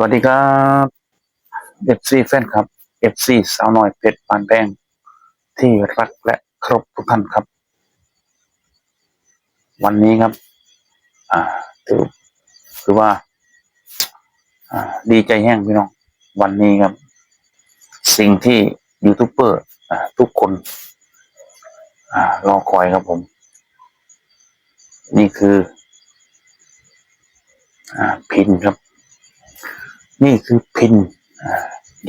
วัสดีครับ FC แฟนครับ FC สาวน้อยเพชรปานแดงที่รักและครพทุกท่านครับ วันนี้ครับ อ่าถือถือว่า อ่า ดีใจแห้งพี่น้อง วันนี้ครับ สิ่งที่ยูทูบเบอร์อ่าทุกคน อ่ารอคอยครับผม นี่คือ อ่าพินครับ นี่คือพิน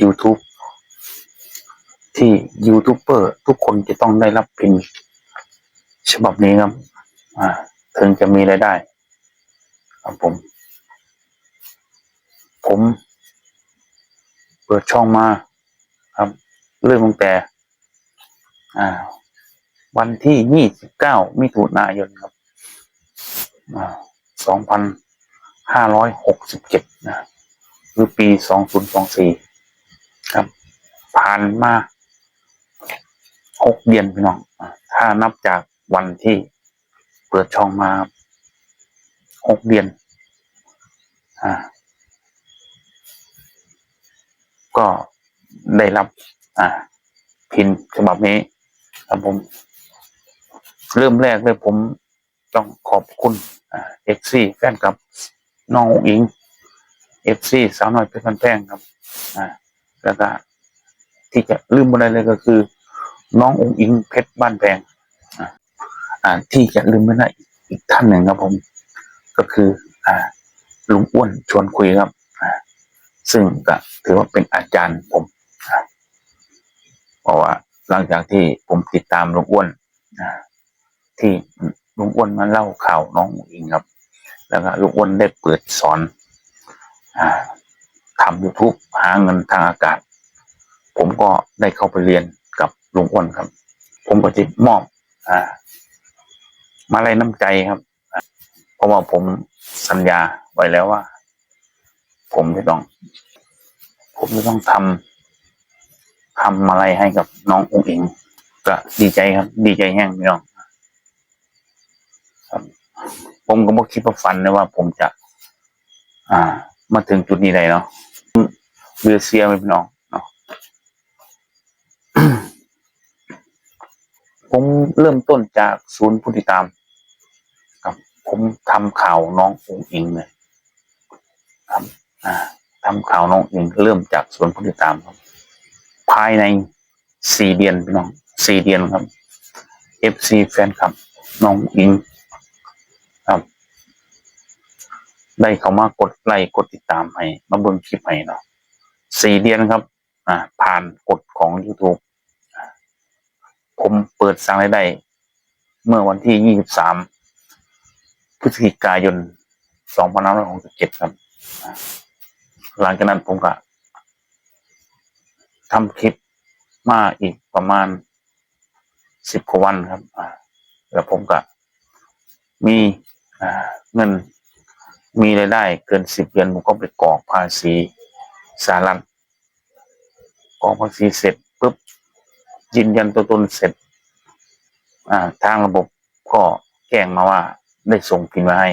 YouTube ที่ยูทูบเบอร์ทุกคนจะต้องได้รับพิน ฉบับนี้ครับ อ่าถึงจะมีรายได้ ครับผม ผม เปิดช่องมาครับ เริ่มตั้งแต่ อ่า วันที่ยี่สิบเก้ามิถุนายนครับ อ่าสองพันห้าร้อยหกสิบเจ็ดนะ คือปีสองศูนย์สองสี่ครับ ผ่านมาหกเดือนพี่น้องถ้านับจากวันที่เปิดช่องมาหกเดือน อ่า ก็ได้รับ อ่า พินฉบับนี้ครับผม เริ่มแรกเลยผมต้องขอบคุณเอ็กซี่แฟนกับน้องอิง เอฟซีสาวน้อยเพชรพันแป้งครับ อ่าแล้วก็ที่จะลืมไม่ได้เลยก็คือ น้ององค์อิงเพชรบ้านแพงอ่าที่จะลืมไม่ได้อีกท่านหนึ่งครับผม ก็คือ อ่าลุงอ้วนชวนคุยครับอ่าซึ่งก็ถือว่าเป็นอาจารย์ผมอ่าเพราะว่าหลังจากที่ผมติดตามลุงอ้วนที่ลุงอ้วนมาเล่าข่าวน้องอิงครับ แล้วก็ลุงอ้วนได้เปิดสอน ทำยูทูบหาเงินทางอากาศ ผมก็ได้เข้าไปเรียนกับลุงอ้วนครับ ผมก็จะมอบอ่ามาลัยน้ำใจครับเพราะว่าผมสัญญาไว้แล้วว่า ผมจะต้อง ผมจะต้องทำทำอะไรให้กับน้ององค์เองก็ดีใจครับ ดีใจแห้งพี่น้องครับ ผมก็บอกคิดว่าฝันเลยว่าผมจะ อ่า มาถึงจุดนี้ได้เนาะเรือเซียไหมพี่น้องเนาะผมเริ่มต้นจากศูนย์ผู้ติดตามครับ ผมทำข่าวน้ององอิงเลยครับอ่าทำข่าวน้องอิงเริ่มจากศูนย์ผู้ติดตามครับ ภายในสี่เดือนพี่น้องสี่เดือนครับ FC แฟนคลับ น้องอิง ครับ ได้เขามากดไลค์กดติดตามให้มาเบิ่งคลิปให้เนาะสี่เดือนครับ อ่า ผ่านกฎของ YouTube ผมเปิดสร้างรายได้ เมื่อวันที่ยี่สิบสามพฤศจิกายนสองพันห้าร้อยหกสิบเจ็ดครับ หลังจากนั้นผมก็ทำคลิปมาอีกประมาณสิบกว่าวันครับ แล้วผมก็มีเงิน มีรายได้เกินสิบเดือนผมก็ไปกรอกภาษีสารัฐกรอกภาษีเสร็จปุ๊บยืนยันตัวตนเสร็จ อ่า ทางระบบก็แจ้งมาว่าได้ส่งพิมพ์มาให้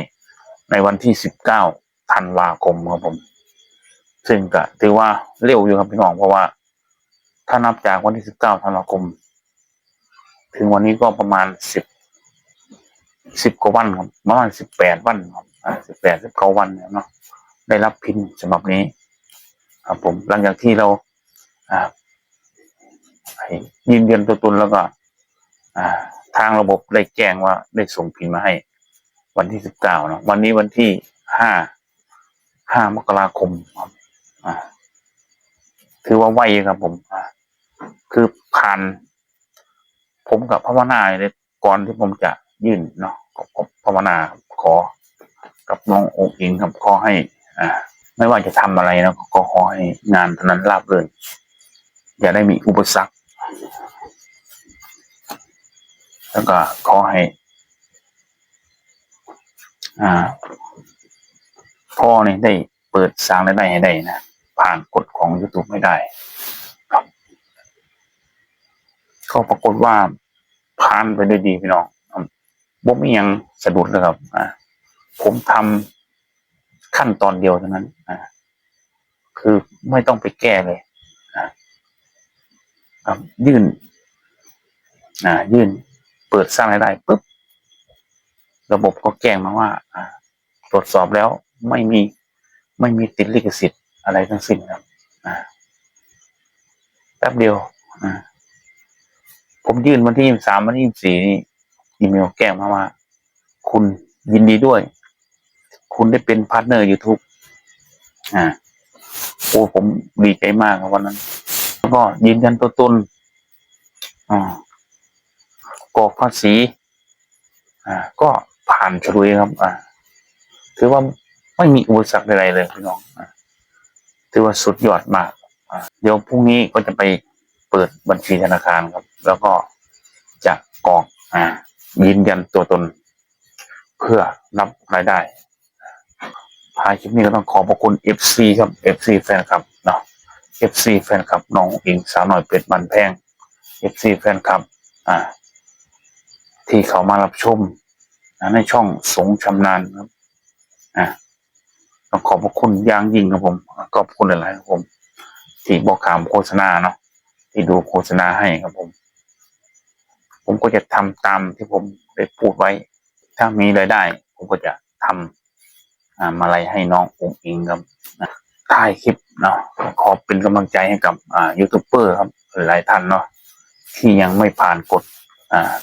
ในวันที่สิบเก้าธันวาคมครับผม ซึ่งก็ถือว่าเร็วอยู่ครับพี่น้องเพราะว่า ถ้านับจากวันที่สิบเก้าธันวาคม ถึงวันนี้ก็ประมาณสิบสิบกว่าวันครับประมาณสิบแปดวันครับ สิบแปดสิบเก้าวันเนี่ยเนาะได้รับพินฉบับนี้ ครับผมหลังจากที่เราอ่ายืนยันตัวตนแล้วก็อ่าทางระบบได้แจ้งว่าได้ส่งพินมาให้ วันที่สิบเก้าเนาะวันนี้วันที่ห้าห้ามกราคมครับอ่าถือว่าไวครับผมคือผ่าน ผมกับภาวนาเลยก่อนที่ผมจะยื่นเนาะก็ผมภาวนาขอ กับน้ององค์อิงครับขอให้ อ่า ไม่ว่าจะทำอะไรนะก็ขอให้งานนั้นราบรื่นอย่าได้มีอุปสรรค แล้วก็ขอให้ อ่า พ่อเนี่ยได้เปิดสร้างรายได้ให้ได้นะผ่านกฎของ YouTube ไม่ได้ก็ปรากฏว่าผ่านไปด้วยดีพี่น้องบ่มียังสะดุดเลยครับ อ่า ผมทำขั้นตอนเดียวเท่านั้นอ่าคือไม่ต้องไปแก้เลยนะครับยื่นอ่ายื่นเปิดสร้างรายได้ปุ๊บระบบก็แจ้งมาว่าตรวจสอบแล้วไม่มีไม่มีติดลิขสิทธิ์อะไรทั้งสิ้นครับแป๊บเดียวผมยื่นวันที่ยี่สามวันที่ยี่สี่นี่อีเมลแจ้งมาว่า คุณยินดีด้วย คุณได้เป็นพาร์ทเนอร์ YouTube อ่าโอ้ผมดีใจมากครับวันนั้น แล้วก็ยืนยันตัวตนอ่ากอกภาษีอ่า ก็ผ่านฉลุยครับ อ่าถือว่าไม่มีอุปสรรคใดๆเลยพี่น้องอ่าถือว่าสุดยอดมากอ่าเดี๋ยวพรุ่งนี้ก็จะไปเปิดบัญชีธนาคารครับ แล้วก็จะกรอกอ่ายืนยันตัวตน เพื่อรับรายได้ ท้ายคลิปนี้ก็ต้องขอบพระคุณ FC ครับ FC แฟนคลับเนาะ FC แฟนคลับน้องอิงสาวหน่อยเป็ดบันแพง FC แฟนคลับอ่า ที่เขามารับชมนะในช่องสงชำนาญครับอ่าต้องขอบพระคุณอย่างยิ่งครับผมขอบคุณหลายๆครับผม ที่บอกข่าวโฆษณาเนาะที่ดูโฆษณาให้ครับผม ผมก็จะทำตามที่ผมได้พูดไว้ ถ้ามีรายได้ ผมก็จะทำอ่า มาลัยให้น้ององอิงครับนะถ่ายคลิปเนาะขอเป็นกำลังใจให้กับยูทูบเบอร์ครับหลายท่านเนาะที่ยังไม่ผ่านกฎ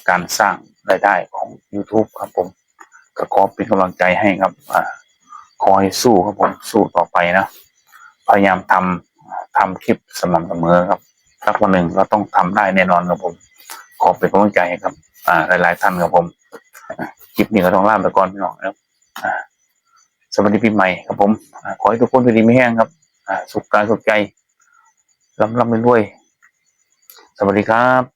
การสร้างรายได้ของ YouTube ครับผม ก็ขอเป็นกำลังใจให้ครับอขอให้สู้ครับผมสู้ต่อไปนะ พยายามทำทำคลิปสม่ำเสมอครับสักวันหนึ่งเราต้องทำได้แน่นอนครับผม ขอเป็นกำลังใจให้ครับอ่าหลายๆท่านครับผมคลิปนี้ก็ต้องลาไปก่อนพี่น้องนะครับ สวัสดีปีใหม่ครับผมขอให้ทุกคนสุขดีไม่แห้งครับสุขกายสุขใจร่ำล่ำรวย สวัสดีครับ